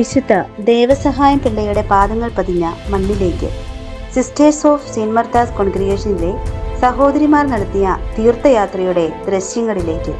വിശുദ്ധ ദേവസഹായം പിള്ളയുടെ പാദങ്ങൾ പതിഞ്ഞ മണ്ണിലേക്ക് സിസ്റ്റേഴ്സ് ഓഫ് സീൻമർദാസ് കോൺഗ്രിയേഷനിലെ സഹോദരിമാർ നടത്തിയ തീർത്ഥയാത്രയുടെ ദൃശ്യങ്ങളിലേക്ക്.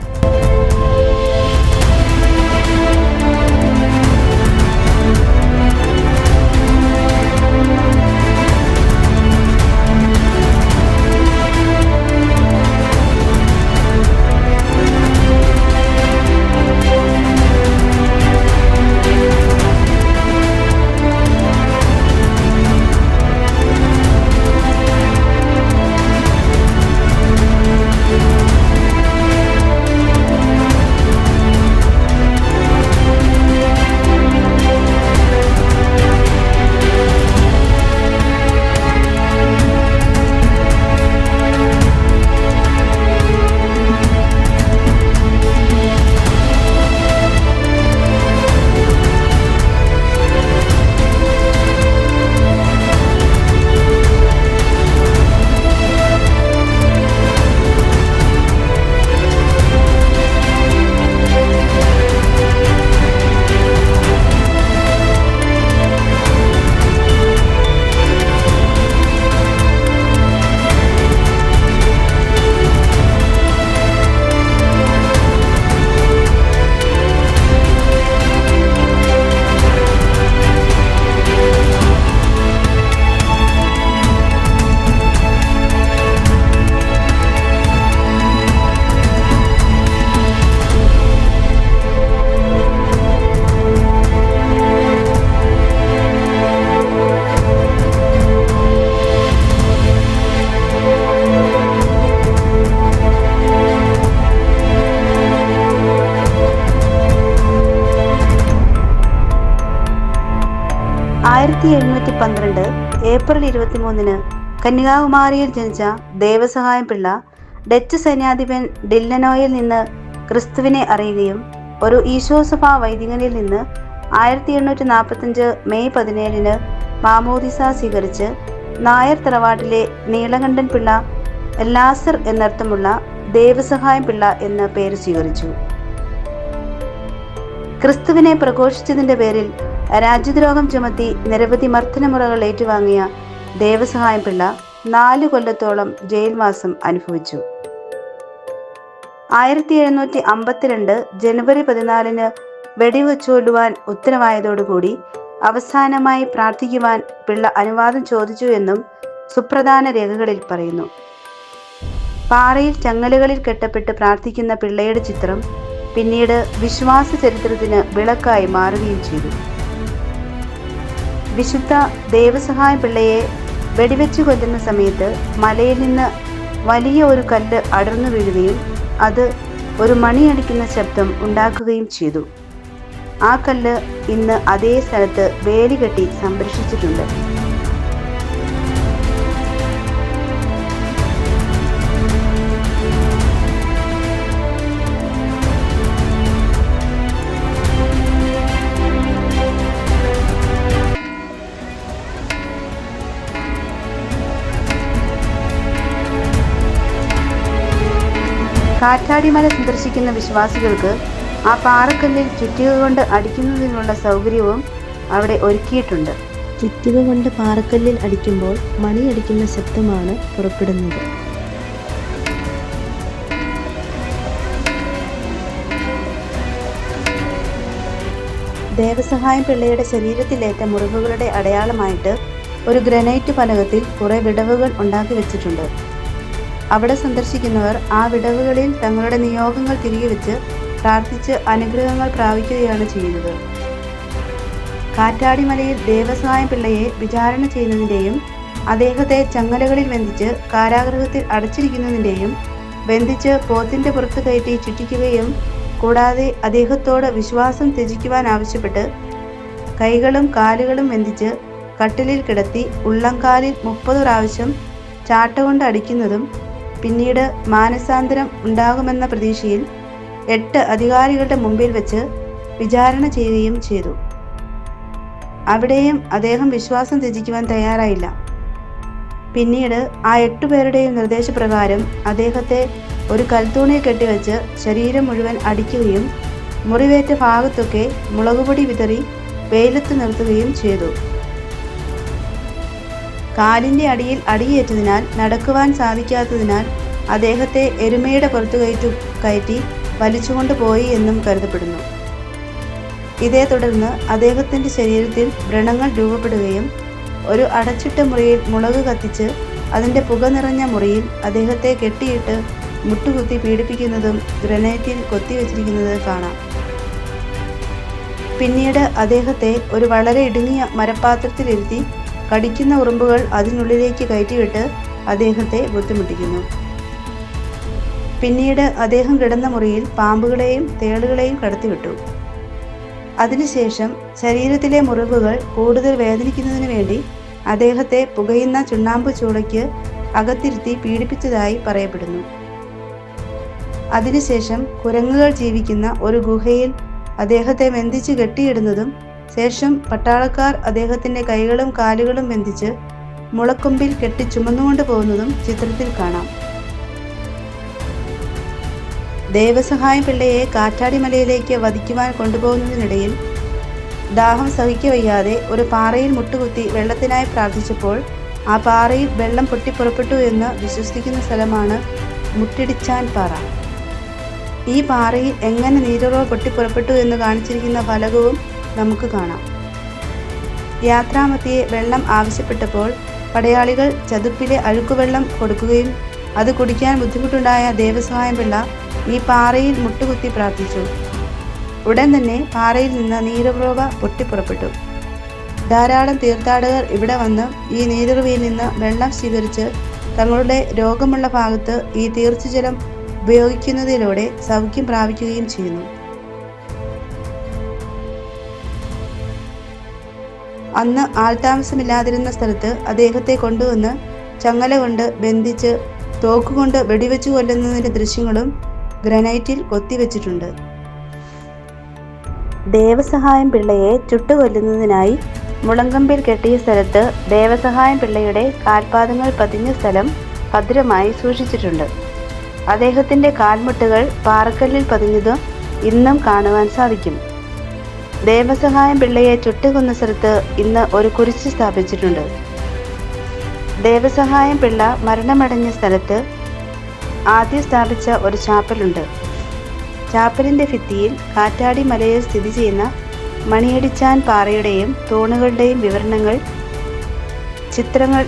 ആയിരത്തി എഴുന്നൂറ്റി പന്ത്രണ്ട് ഏപ്രിൽ ഇരുപത്തിമൂന്നിന് കന്യാകുമാരിയിൽ ജനിച്ച ദേവസഹായം പിള്ള ഡച്ച് സൈന്യാധിപൻ ഡില്ലനോയിൽ നിന്ന് ക്രിസ്തുവിനെ അറിയുകയും ഒരു ഈശോസഭ വൈദികനിൽ നിന്ന് ആയിരത്തി എണ്ണൂറ്റി നാൽപ്പത്തഞ്ച് മെയ് പതിനേഴിന് മാമോദിസ സ്വീകരിച്ച് നായർ തറവാട്ടിലെ നീളകണ്ഠൻ പിള്ള ലാസർ എന്നർത്ഥമുള്ള ദേവസഹായം പിള്ള എന്ന പേര് സ്വീകരിച്ചു. ക്രിസ്തുവിനെ പ്രഘോഷിച്ചതിന്റെ പേരിൽ രാജ്യദ്രോഹം ചുമത്തി നിരവധി മർദ്ദനമുറകൾ ഏറ്റുവാങ്ങിയ ദേവസഹായം പിള്ള നാല് കൊല്ലത്തോളം ജയിൽവാസം അനുഭവിച്ചു. ആയിരത്തി എഴുന്നൂറ്റി അമ്പത്തിരണ്ട് ജനുവരി പതിനാലിന് വെടിവെച്ചൊല്ലുവാൻ ഉത്തരവായതോടുകൂടി അവസാനമായി പ്രാർത്ഥിക്കുവാൻ പിള്ള അനുവാദം ചോദിച്ചു എന്നും സുപ്രധാന രേഖകളിൽ പറയുന്നു. പാറയിൽ ചങ്ങലുകളിൽ കെട്ടപ്പെട്ട് പ്രാർത്ഥിക്കുന്ന പിള്ളയുടെ ചിത്രം പിന്നീട് വിശ്വാസ ചരിത്രത്തിന് വിളക്കായി മാറുകയും ചെയ്തു. വിശുദ്ധ ദേവസഹായ പിള്ളയെ വെടിവെച്ച് കൊല്ലുന്ന സമയത്ത് മലയിൽ നിന്ന് വലിയ ഒരു കല്ല് അടർന്നു വീഴുകയും അത് ഒരു മണിയടിക്കുന്ന ശബ്ദം ഉണ്ടാക്കുകയും ചെയ്തു. ആ കല്ല് ഇന്ന് അതേ സ്ഥലത്ത് വേലി കെട്ടി സംരക്ഷിച്ചിട്ടുണ്ട്. കാറ്റാടിമല സന്ദർശിക്കുന്ന വിശ്വാസികൾക്ക് ആ പാറക്കല്ലിൽ ചുറ്റിക കൊണ്ട് അടിക്കുന്നതിനുള്ള സൗകര്യവും അവിടെ ഒരുക്കിയിട്ടുണ്ട്. ചുറ്റിക കൊണ്ട് പാറക്കല്ലിൽ അടിക്കുമ്പോൾ മണിയടിക്കുന്ന ശബ്ദമാണ് പുറപ്പെടുന്നത്. ദേവസഹായം പിള്ളയുടെ ശരീരത്തിലേറ്റ മുറിവുകളുടെ അടയാളമായിട്ട് ഒരു ഗ്രനൈറ്റ് ഫലകത്തിൽ കുറേ വിടവുകൾ ഉണ്ടാക്കി വെച്ചിട്ടുണ്ട്. അവിടെ സന്ദർശിക്കുന്നവർ ആ വിടവുകളിൽ തങ്ങളുടെ നിയോഗങ്ങൾ തിരികെ വെച്ച് പ്രാർത്ഥിച്ച് അനുഗ്രഹങ്ങൾ പ്രാപിക്കുകയാണ് ചെയ്യുന്നത്. കാറ്റാടിമലയിൽ ദേവസ്വായം പിള്ളയെ വിചാരണ ചെയ്യുന്നതിന്റെയും അദ്ദേഹത്തെ ചങ്ങലകളിൽ ബന്ധിച്ച് കാരാഗ്രഹത്തിൽ അടച്ചിരിക്കുന്നതിന്റെയും ബന്ധിച്ച് പോത്തിന്റെ പുറത്ത് കയറ്റി ചുറ്റിക്കുകയും കൂടാതെ അദ്ദേഹത്തോട് വിശ്വാസം ത്യജിക്കുവാൻ ആവശ്യപ്പെട്ട് കൈകളും കാലുകളും ബന്ധിച്ച് കട്ടിലിൽ കിടത്തി ഉള്ളംകാലിൽ മുപ്പത് പ്രാവശ്യം ചാട്ട കൊണ്ട് അടിക്കുന്നതും പിന്നീട് മാനസാന്തരം ഉണ്ടാകുമെന്ന പ്രതീക്ഷയിൽ എട്ട് അധികാരികളുടെ മുമ്പിൽ വെച്ച് വിചാരണ ചെയ്യുകയും ചെയ്തു. അവിടെയും അദ്ദേഹം വിശ്വാസം ത്യജിക്കുവാൻ തയ്യാറായില്ല. പിന്നീട് ആ എട്ടുപേരുടെയും നിർദ്ദേശപ്രകാരം അദ്ദേഹത്തെ ഒരു കൽത്തൂണിൽ കെട്ടിവെച്ച് ശരീരം മുഴുവൻ അടിക്കുകയും മുറിവേറ്റ ഭാഗത്തൊക്കെ മുളകുപൊടി വിതറി വെയിലത്ത് നിർത്തുകയും ചെയ്തു. കാലിന്റെ അടിയിൽ അടിയേറ്റതിനാൽ നടക്കുവാൻ സാധിക്കാത്തതിനാൽ അദ്ദേഹത്തെ എരുമയുടെ പുറത്തു കയറ്റു കയറ്റി വലിച്ചുകൊണ്ട് പോയി എന്നും കരുതപ്പെടുന്നു. ഇതേ തുടർന്ന് അദ്ദേഹത്തിന്റെ ശരീരത്തിൽ വ്രണങ്ങൾ രൂപപ്പെടുകയും ഒരു അടച്ചിട്ട മുറിയിൽ മുളക് കത്തിച്ച് അതിന്റെ പുക നിറഞ്ഞ മുറിയിൽ അദ്ദേഹത്തെ കെട്ടിയിട്ട് മുട്ടുകുത്തി പീഡിപ്പിക്കുന്നതും ഗ്രനൈറ്റിൽ കൊത്തിവെച്ചിരിക്കുന്നത് കാണാം. പിന്നീട് അദ്ദേഹത്തെ ഒരു വളരെ ഇടുങ്ങിയ മരപ്പാത്രത്തിലിരുത്തി കടിക്കുന്ന ഉറുമ്പുകൾ അതിനുള്ളിലേക്ക് കയറ്റിവിട്ട് അദ്ദേഹത്തെ ബുദ്ധിമുട്ടിക്കുന്നു. പിന്നീട് അദ്ദേഹം കിടന്ന മുറിയിൽ പാമ്പുകളെയും തേളുകളെയും കടത്തിവിട്ടു. അതിനുശേഷം ശരീരത്തിലെ മുറിവുകൾ കൂടുതൽ വേദനിക്കുന്നതിന് വേണ്ടി അദ്ദേഹത്തെ പുകയുന്ന ചുണ്ണാമ്പ് ചൂളയ്ക്ക് അകത്തിരുത്തി പീഡിപ്പിച്ചതായി പറയപ്പെടുന്നു. അതിനുശേഷം കുരങ്ങുകൾ ജീവിക്കുന്ന ഒരു ഗുഹയിൽ അദ്ദേഹത്തെ വെന്തിച്ച് കെട്ടിയിടുന്നതും ശേഷം പട്ടാളക്കാർ അദ്ദേഹത്തിന്റെ കൈകളും കാലുകളും ബന്ധിച്ച് മുളക്കൊമ്പിൽ കെട്ടി ചുമന്നുകൊണ്ട് പോകുന്നതും ചിത്രത്തിൽ കാണാം. ദേവസഹായ പിള്ളയെ കാറ്റാടിമലയിലേക്ക് വധിക്കുവാൻ കൊണ്ടുപോകുന്നതിനിടയിൽ ദാഹം സഹിക്കവയ്യാതെ ഒരു പാറയിൽ മുട്ടുകുത്തി വെള്ളത്തിനായി പ്രാർത്ഥിച്ചപ്പോൾ ആ പാറയിൽ വെള്ളം പൊട്ടിപ്പുറപ്പെട്ടു എന്ന് വിശ്വസിക്കുന്ന സ്ഥലമാണ് മുട്ടിടിച്ചാൻ പാറ. ഈ പാറയിൽ എങ്ങനെ നീരുറവ് പൊട്ടിപ്പുറപ്പെട്ടു എന്ന് കാണിച്ചിരിക്കുന്ന ഫലകവും നമുക്ക് കാണാം. യാത്രാമത്തിയെ വെള്ളം ആവശ്യപ്പെട്ടപ്പോൾ പടയാളികൾ ചതുപ്പിലെ അഴുക്കുവെള്ളം കൊടുക്കുകയും അത് കുടിക്കാൻ ബുദ്ധിമുട്ടുണ്ടായ ദേവസഹായം പിള്ള ഈ പാറയിൽ മുട്ടുകുത്തി പ്രാർത്ഥിച്ചു. ഉടൻ തന്നെ പാറയിൽ നിന്ന് നീരുറവ പൊട്ടിപ്പുറപ്പെട്ടു. ധാരാളം തീർത്ഥാടകർ ഇവിടെ വന്ന് ഈ നീരുറവയിൽ നിന്ന് വെള്ളം സ്വീകരിച്ച് തങ്ങളുടെ രോഗമുള്ള ഭാഗത്ത് ഈ തീർച്ചജലം ഉപയോഗിക്കുന്നതിലൂടെ സൗഖ്യം പ്രാപിക്കുകയും ചെയ്യുന്നു. അന്ന് ആൾതാമസമില്ലാതിരുന്ന സ്ഥലത്ത് അദ്ദേഹത്തെ കൊണ്ടുവന്ന് ചങ്ങല കൊണ്ട് ബന്ധിച്ച് തോക്കുകൊണ്ട് വെടിവെച്ചു കൊല്ലുന്നതിന്റെ ദൃശ്യങ്ങളും ഗ്രനൈറ്റിൽ കൊത്തിവെച്ചിട്ടുണ്ട്. ദേവസഹായം പിള്ളയെ ചുട്ടുകൊല്ലുന്നതിനായി മുളങ്കമ്പിൽ കെട്ടിയ സ്ഥലത്ത് ദേവസഹായം പിള്ളയുടെ കാൽപാദങ്ങൾ പതിഞ്ഞ സ്ഥലം ഭദ്രമായി സൂക്ഷിച്ചിട്ടുണ്ട്. അദ്ദേഹത്തിന്റെ കാൽമുട്ടുകൾ പാറക്കല്ലിൽ പതിഞ്ഞതും ഇന്നും കാണുവാൻ സാധിക്കും. ദേവസഹായം പിള്ളയെ ചുട്ടുകൊന്ന സ്ഥലത്ത് ഇന്ന് ഒരു കുരിശ് സ്ഥാപിച്ചിട്ടുണ്ട്. ദേവസഹായം പിള്ള മരണമടഞ്ഞ സ്ഥലത്ത് ആദ്യം സ്ഥാപിച്ച ഒരു ചാപ്പലുണ്ട്. ചാപ്പലിന്റെ ഭിത്തിയിൽ കാറ്റാടി മലയിൽ സ്ഥിതി ചെയ്യുന്ന മണിയടിച്ചാൻ പാറയുടെയും തൂണുകളുടെയും വിവരണങ്ങൾ ചിത്രങ്ങൾ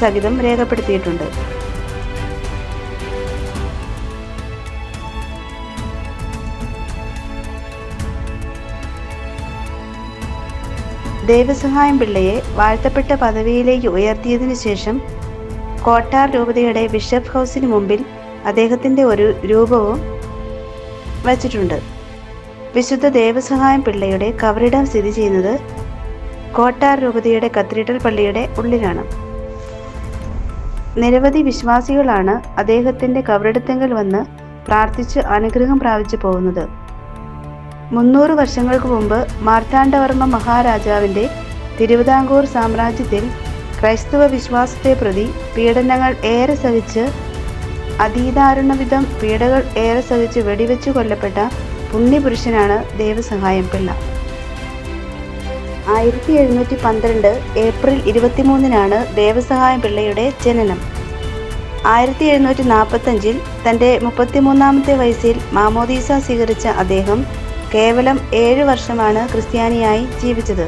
സഹിതം രേഖപ്പെടുത്തിയിട്ടുണ്ട്. ദേവസഹായം പിള്ളയെ വാഴ്ത്തപ്പെട്ട പദവിയിലേക്ക് ഉയർത്തിയതിനു ശേഷം കോട്ടാർ രൂപതയുടെ ബിഷപ്പ് ഹൗസിന് മുമ്പിൽ അദ്ദേഹത്തിന്റെ ഒരു രൂപവും വച്ചിട്ടുണ്ട്. വിശുദ്ധ ദേവസഹായം പിള്ളയുടെ കവറിടം സ്ഥിതി ചെയ്യുന്നത് കോട്ടാർ രൂപതയുടെ കത്തീഡ്രൽ പള്ളിയുടെ ഉള്ളിലാണ്. നിരവധി വിശ്വാസികളാണ് അദ്ദേഹത്തിന്റെ കവറിടത്തെങ്കിൽ വന്ന് പ്രാർത്ഥിച്ച് അനുഗ്രഹം പ്രാപിച്ചു പോകുന്നത്. മുന്നൂറ് വർഷങ്ങൾക്ക് മുമ്പ് മാർത്താണ്ഡവർമ്മ മഹാരാജാവിന്റെ തിരുവിതാംകൂർ സാമ്രാജ്യത്തിൽ ക്രൈസ്തവ വിശ്വാസത്തെ പ്രതി പീഡനങ്ങൾ ഏറെ സഹിച്ച് അതീതാരുണവിധം പീഡകൾ ഏറെ സഹിച്ച് വെടിവെച്ച് കൊല്ലപ്പെട്ട പുണ്യപുരുഷനാണ് ദേവസഹായം പിള്ള. ആയിരത്തി എഴുന്നൂറ്റി പന്ത്രണ്ട് ഏപ്രിൽ ഇരുപത്തിമൂന്നിനാണ് ദേവസഹായം പിള്ളയുടെ ജനനം. ആയിരത്തി എഴുന്നൂറ്റി നാൽപ്പത്തഞ്ചിൽ തന്റെ മുപ്പത്തിമൂന്നാമത്തെ വയസ്സിൽ മാമോദീസ സ്വീകരിച്ച അദ്ദേഹം കേവലം ഏഴ് വർഷമാണ് ക്രിസ്ത്യാനിയായി ജീവിച്ചത്.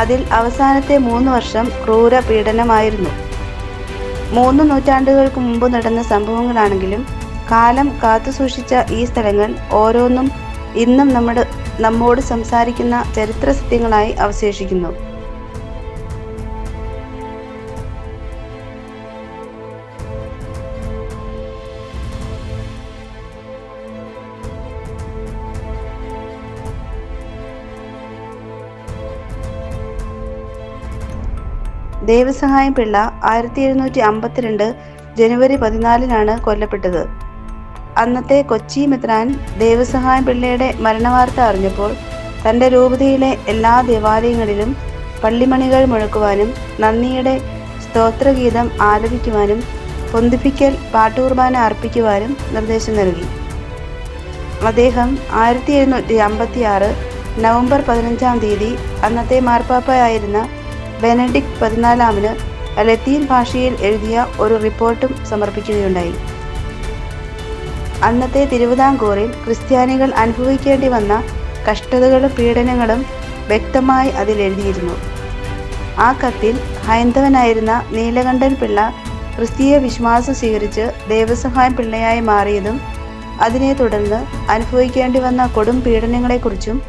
അതിൽ അവസാനത്തെ മൂന്ന് വർഷം ക്രൂര പീഡനമായിരുന്നു മൂന്ന് നൂറ്റാണ്ടുകൾക്ക് മുമ്പ് നടന്ന സംഭവങ്ങളാണെങ്കിലും കാലം കാത്തുസൂക്ഷിച്ച ഈ സ്ഥലങ്ങൾ ഓരോന്നും ഇന്നും നമ്മുടെ നമ്മോട് സംസാരിക്കുന്ന ചരിത്ര സത്യങ്ങളായി അവശേഷിക്കുന്നു. ദേവസഹായം പിള്ള ആയിരത്തി എഴുന്നൂറ്റി അമ്പത്തിരണ്ട് ജനുവരി പതിനാലിനാണ് കൊല്ലപ്പെട്ടത്. അന്നത്തെ കൊച്ചി മെത്രാൻ ദേവസഹായം പിള്ളയുടെ മരണവാർത്ത അറിഞ്ഞപ്പോൾ തന്റെ രൂപതയിലെ എല്ലാ ദേവാലയങ്ങളിലും പള്ളിമണികൾ മുഴക്കുവാനും നന്ദിയുടെ സ്തോത്രഗീതം ആലപിക്കുവാനും പൊന്തിപ്പിക്കൽ പാട്ടുകുർബാന അർപ്പിക്കുവാനും നിർദ്ദേശം നൽകി. അദ്ദേഹം ആയിരത്തി എഴുന്നൂറ്റി അമ്പത്തി ആറ് നവംബർ പതിനഞ്ചാം തീയതി അന്നത്തെ മാർപ്പാപ്പയായിരുന്ന ബെനഡിക്ട് പതിനാലാമിന് ലത്തീൻ ഭാഷയിൽ എഴുതിയ ഒരു റിപ്പോർട്ടും സമർപ്പിക്കുകയുണ്ടായി. അന്നത്തെ തിരുവിതാംകൂറിൽ ക്രിസ്ത്യാനികൾ അനുഭവിക്കേണ്ടി വന്ന കഷ്ടതകളും പീഡനങ്ങളും വ്യക്തമായി അതിൽ എഴുതിയിരുന്നു. ആ കത്തിൽ ഹൈന്ദവനായിരുന്ന നീലകണ്ഠൻ പിള്ള ക്രിസ്തീയ വിശ്വാസം സ്വീകരിച്ച് ദേവസഹായം പിള്ളയായി മാറിയതും അതിനെ തുടർന്ന് അനുഭവിക്കേണ്ടി വന്ന കൊടും പീഡനങ്ങളെക്കുറിച്ചും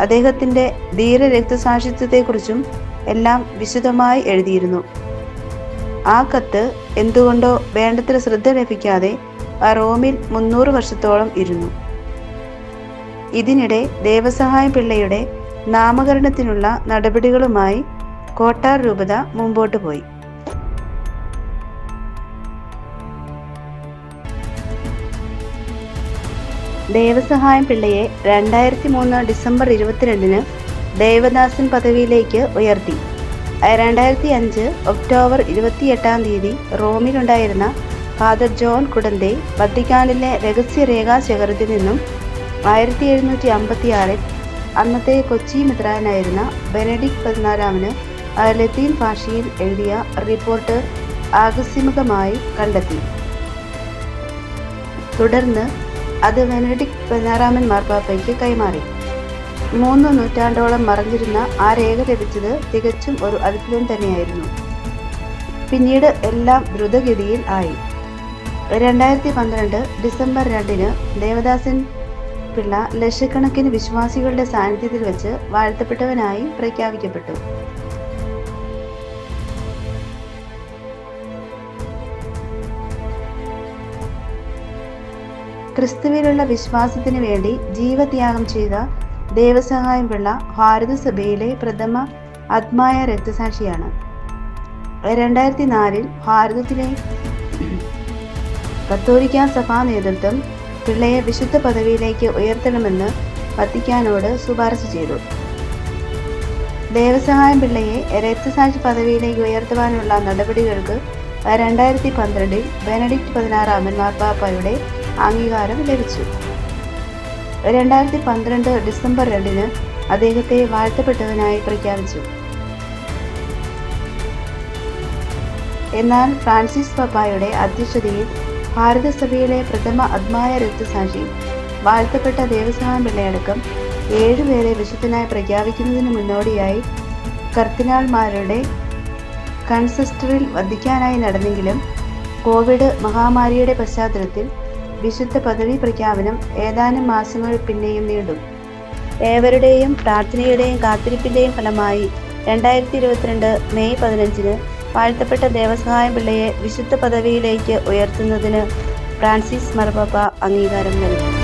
അദ്ദേഹത്തിന്റെ ധീര രക്തസാക്ഷിത്വത്തെക്കുറിച്ചും എല്ലാം വിശദമായി എഴുതിയിരുന്നു. ആ കത്ത് എന്തുകൊണ്ടോ വേണ്ടത്ര ശ്രദ്ധ ലഭിക്കാതെ ആ റോമിൽ മുന്നൂറ് വർഷത്തോളം ഇരുന്നു. ഇതിനിടെ ദേവസഹായ പിള്ളയുടെ നാമകരണത്തിനുള്ള നടപടികളുമായി കോട്ടാർ രൂപത മുമ്പോട്ട് പോയി. ദേവസഹായം പിള്ളയെ രണ്ടായിരത്തി മൂന്ന് ഡിസംബർ ഇരുപത്തിരണ്ടിന് ദേവദാസൻ പദവിയിലേക്ക് ഉയർത്തി. രണ്ടായിരത്തി അഞ്ച് ഒക്ടോബർ ഇരുപത്തിയെട്ടാം തീയതി റോമിലുണ്ടായിരുന്ന ഫാദർ ജോൺ കുടന്തെ വത്തിക്കാനിലെ രഹസ്യരേഖാ ശേഖരത്തിൽ നിന്നും ആയിരത്തി എഴുന്നൂറ്റി അമ്പത്തിയാറിൽ അന്നത്തെ കൊച്ചി മിത്രാനായിരുന്ന ബെനഡിക് പതിനാലാമന് ലത്തീൻ ഭാഷയിൽ എഴുതിയ റിപ്പോർട്ട് ആകസ്മികമായി കണ്ടെത്തി. തുടർന്ന് അത് ബെനഡിക് പതിനാറാമൻ മാർപ്പാപ്പയ്ക്ക് കൈമാറി. മൂന്ന് നൂറ്റാണ്ടോളം മറഞ്ഞിരുന്ന ആ രേഖ ലഭിച്ചത് തികച്ചും ഒരു അത്ഭുതം തന്നെയായിരുന്നു. പിന്നീട് എല്ലാം ദ്രുതഗതിയിൽ ആയി. രണ്ടായിരത്തി പന്ത്രണ്ട് ഡിസംബർ രണ്ടിന് ദേവദാസൻ പിള്ള ലക്ഷക്കണക്കിന് വിശ്വാസികളുടെ സാന്നിധ്യത്തിൽ വെച്ച് വാഴ്ത്തപ്പെട്ടവനായി പ്രഖ്യാപിക്കപ്പെട്ടു. ക്രിസ്തുവിലുള്ള വിശ്വാസത്തിനു വേണ്ടി ജീവത്യാഗം ചെയ്ത ദേവസഹായം പിള്ള ഭാരതസഭയിലെ പ്രഥമ ആത്മായ രക്തസാക്ഷിയാണ്. രണ്ടായിരത്തി നാലിൽ ഭാരതത്തിലെ കത്തോലിക്ക സഭാ നേതൃത്വം പിള്ളയെ വിശുദ്ധ പദവിയിലേക്ക് ഉയർത്തണമെന്ന് വത്തിക്കാനോട് ശുപാർശ ചെയ്തു. ദേവസഹായം പിള്ളയെ രക്തസാക്ഷി പദവിയിലേക്ക് ഉയർത്തുവാനുള്ള നടപടികൾക്ക് രണ്ടായിരത്തി പന്ത്രണ്ടിൽ ബെനഡിക്ട് പതിനാറാമൻ മാർപ്പാപ്പയുടെ അംഗീകാരം ലഭിച്ചു. രണ്ടായിരത്തി പന്ത്രണ്ട് ഡിസംബർ രണ്ടിന് അദ്ദേഹത്തെ വാഴ്ത്തപ്പെട്ടവനായി പ്രഖ്യാപിച്ചു. എന്നാൽ ഫ്രാൻസിസ് പപ്പായുടെ അധ്യക്ഷതയിൽ ഭാരതസഭയിലെ പ്രഥമ അദ്മായ രക്തസാക്ഷി വാഴ്ത്തപ്പെട്ട ദേവസ്വാമി പിള്ളയടക്കം ഏഴുപേരെ വിശുദ്ധനായി പ്രഖ്യാപിക്കുന്നതിന് മുന്നോടിയായി കർത്തിനാൾമാരുടെ കൺസിസ്റ്ററിൽ വധിക്കാനായി നടന്നെങ്കിലും കോവിഡ് മഹാമാരിയുടെ പശ്ചാത്തലത്തിൽ വിശുദ്ധ പദവി പ്രഖ്യാപനം ഏതാനും മാസങ്ങൾ പിന്നെയും നീണ്ടു. ഏവരുടെയും പ്രാർത്ഥനയുടെയും കാത്തിരിപ്പിന്റെയും ഫലമായി രണ്ടായിരത്തി ഇരുപത്തിരണ്ട് മെയ് പതിനഞ്ചിന് വാഴ്ത്തപ്പെട്ട ദേവസഹായം പിള്ളയെ വിശുദ്ധ പദവിയിലേക്ക് ഉയർത്തുന്നതിന് ഫ്രാൻസിസ് മർപ്പാപ്പ അംഗീകാരം നൽകി.